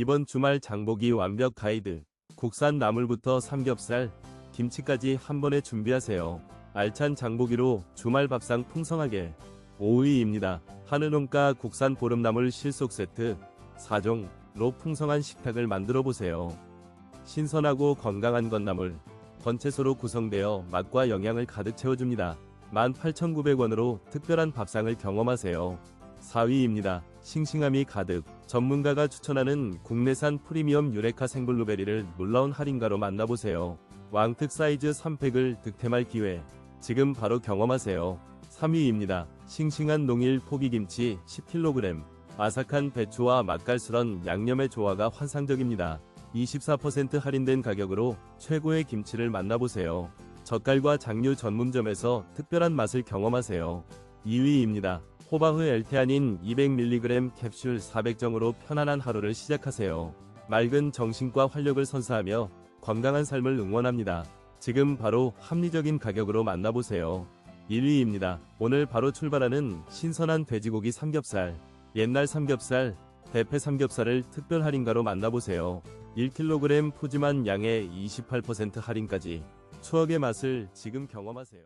이번 주말 장보기 완벽 가이드. 국산 나물부터 삼겹살, 김치까지 한 번에 준비하세요. 알찬 장보기로 주말 밥상 풍성하게. 5위입니다. 하늘농가 국산 보름나물 실속 세트 4종로 풍성한 식탁을 만들어 보세요. 신선하고 건강한 건나물, 건채소로 구성되어 맛과 영양을 가득 채워줍니다. 18,900원으로 특별한 밥상을 경험하세요. 4위입니다. 싱싱함이 가득 전문가가 추천하는 국내산 프리미엄 유레카 생블루베리를 놀라운 할인가로 만나보세요. 왕특 사이즈 3팩을 득템할 기회 지금 바로 경험하세요. 3위입니다. 싱싱한 농일 포기김치 10kg 아삭한 배추와 맛깔스런 양념의 조화가 환상적입니다. 24% 할인된 가격으로 최고의 김치를 만나보세요. 젓갈과 장류 전문점에서 특별한 맛을 경험하세요. 2위입니다. 호바흐 엘테아닌 200mg 캡슐 400정으로 편안한 하루를 시작하세요. 맑은 정신과 활력을 선사하며 건강한 삶을 응원합니다. 지금 바로 합리적인 가격으로 만나보세요. 1위입니다. 오늘 바로 출발하는 신선한 돼지고기 삼겹살. 옛날 삼겹살, 대패 삼겹살을 특별 할인가로 만나보세요. 1kg 푸짐한 양의 28% 할인까지 추억의 맛을 지금 경험하세요.